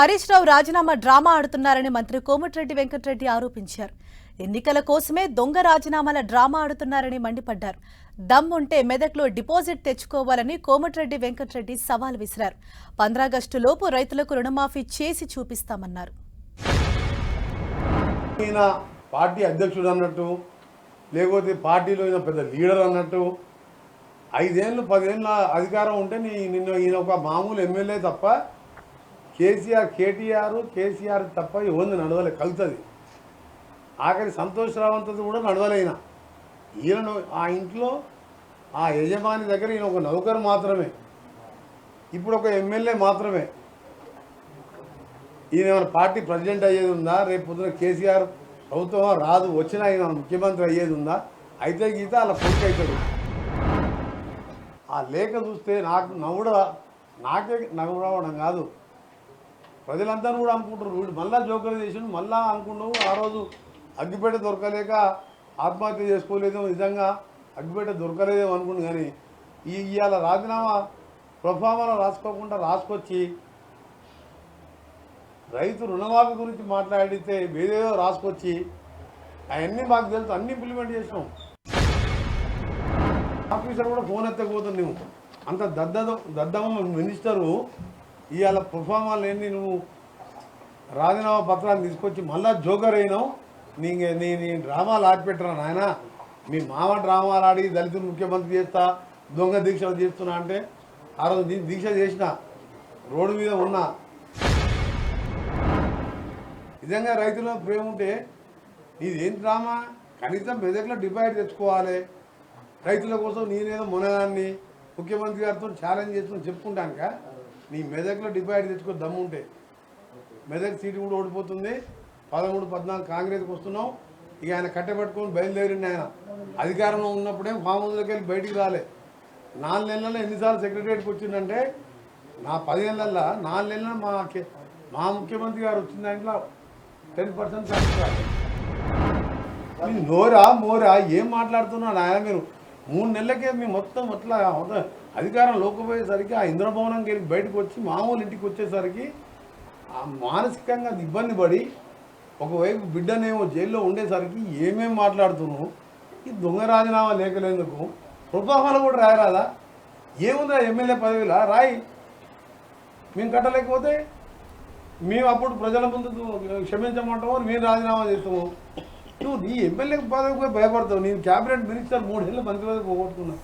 హరీష్ రావు రాజీనామా డ్రామా ఆడుతున్నారని మంత్రి కోమటిరెడ్డి వెంకటరెడ్డి ఆరోపించారు. ఎన్నికల కోసమే దొంగ రాజీనామాల డ్రామా ఆడుతున్నారని మండిపడ్డారు. దమ్ ఉంటే మెదక్లో డిపాజిట్ తెచ్చుకోవాలని కోమటిరెడ్డి వెంకటరెడ్డి సవాల్ విసిరారు. పంద్రాగస్టు లోపు రైతులకు రుణమాఫీ చేసి చూపిస్తామన్నారు. పార్టీ అధ్యక్షుడు అన్నట్టు లేకపోతే పార్టీలో ఈయన పెద్ద లీడర్ అన్నట్టు ఐదేళ్ళు పదేళ్ళ అధికారం ఉంటే నీ ఈయన ఒక మామూలు ఎమ్మెల్యే తప్ప కేసీఆర్ కేటీఆర్ కేసీఆర్ తప్ప ఎవరిని నడవలే కలుతుంది ఆఖరి సంతోష్ రావంతది కూడా నడవలేనా? ఈయనను ఆ ఇంట్లో ఆ యజమాని దగ్గర ఈయన ఒక నౌకరు మాత్రమే. ఇప్పుడు ఒక ఎమ్మెల్యే మాత్రమే. ఈయన ఏమైనా పార్టీ ప్రెసిడెంట్ అయ్యేది ఉందా? రేపు పొద్దున కేసీఆర్ ప్రభుత్వం రాదు వచ్చినా ఆయన ముఖ్యమంత్రి అయ్యేది ఉందా? అయితే గీత అలా కొడుకు అవుతాడు ఆ లేఖ చూస్తే నాకు నవ్వుడ నాకే నవ్వు రావడం కాదు. ప్రజలంతా కూడా అనుకుంటారు వీడు మళ్ళా జోకర్ చేసిండు మళ్ళా అనుకున్నావు ఆ రోజు అగ్గిపేట దొరకలేక ఆత్మహత్య చేసుకోలేదేమో నిజంగా అగ్గిపేట దొరకలేదేమో అనుకుంటు కానీ ఈ ఇవాళ రాజీనామా ప్రభావాలు రాసుకోకుండా రాసుకొచ్చి రైతు రుణమాఫీ గురించి మాట్లాడితే వేరేదో రాసుకొచ్చి అవన్నీ మాకు తెలుసు అన్ని ఇంప్లిమెంట్ చేసినాం. ఆఫీసర్ కూడా ఫోన్ ఎత్తకపోతుంది నువ్వు అంత దద్ద దద్దమ్మ మినిస్టరు ఇవాళ ప్రొఫామా లేని నువ్వు? రాజీనామా పత్రాలు తీసుకొచ్చి మళ్ళా జోకర్ అయినావు? నీ నీ నీ డ్రామాలు ఆడిపెట్టరా నాయన? మీ మామ డ్రామాలు ఆడి దళితులు ముఖ్యమంత్రి చేస్తా దొంగ దీక్షలు చేస్తున్నా అంటే ఆ రోజు నేను దీక్ష చేసిన రోడ్డు మీద ఉన్నా. నిజంగా రైతుల ప్రేమ ఉంటే ఇది డ్రామా? కనీసం మెదక్లో డిపాజిట్ తెచ్చుకోవాలి. రైతుల కోసం నేనేదో మునగాన్ని ముఖ్యమంత్రి గారితో ఛాలెంజ్ చేస్తున్నా చెప్పుకుంటానుక? నీ మెదక్లో డిపాజిట్ తెచ్చుకో దమ్ము ఉంటే. మెదక్ సీటు కూడా ఓడిపోతుంది. పదమూడు పద్నాలుగు కాంగ్రెస్కి వస్తున్నావు ఇక ఆయన కట్టబెట్టుకొని బయలుదేరిండి ఆయన. అధికారంలో ఉన్నప్పుడే ఫామ్ హౌస్లోకి వెళ్ళి బయటికి రాలే. నాలుగు నెలల్లో ఎన్నిసార్లు సెక్రటరీకి వచ్చిందంటే నా పది నెలల్లో నాలుగు నెలల్లో మా మా ముఖ్యమంత్రి గారు వచ్చిన దాంట్లో టెన్ పర్సెంట్ మీ నోరా మోరా ఏం మాట్లాడుతున్నాడు ఆయన మీరు? మూడు నెలలకే మేము మొత్తం అట్లా అధికారం లోకపోయేసరికి ఆ ఇంద్రభవనంకి వెళ్ళి బయటకు వచ్చి మామూలు ఇంటికి వచ్చేసరికి మానసికంగా ఇబ్బంది పడి ఒకవైపు బిడ్డనేమో జైల్లో ఉండేసరికి ఏమేం మాట్లాడుతున్నావు? ఈ దొంగ రాజీనామా లేకలేందుకు. ప్రభావాలు కూడా రాయరాదా? ఏముందా ఎమ్మెల్యే పదవిలా? రాయి. మేము కట్టలేకపోతే మేము అప్పుడు ప్రజల ముందు క్షమించమంటాము? మేము రాజీనామా చేస్తాము నువ్వు నీ ఎమ్మెల్యే పదవికి భయపడతావు. నేను క్యాబినెట్ మినిస్టర్ మూడేళ్ళు మంత్రి పదవి పోగొట్టుకున్నావు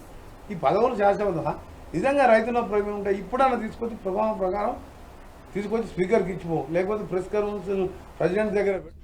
ఈ పదవులు శాశ్వతమా నిజంగా రైతుల ప్రేమ ఉంటాయి ఇప్పుడన్నా తీసుకొచ్చి ప్రభావం ప్రకారం తీసుకొచ్చి స్పీకర్కి ఇచ్చిపో. లేకపోతే ప్రెస్ కౌన్సిల్ ప్రెసిడెంట్ దగ్గర పెట్టు.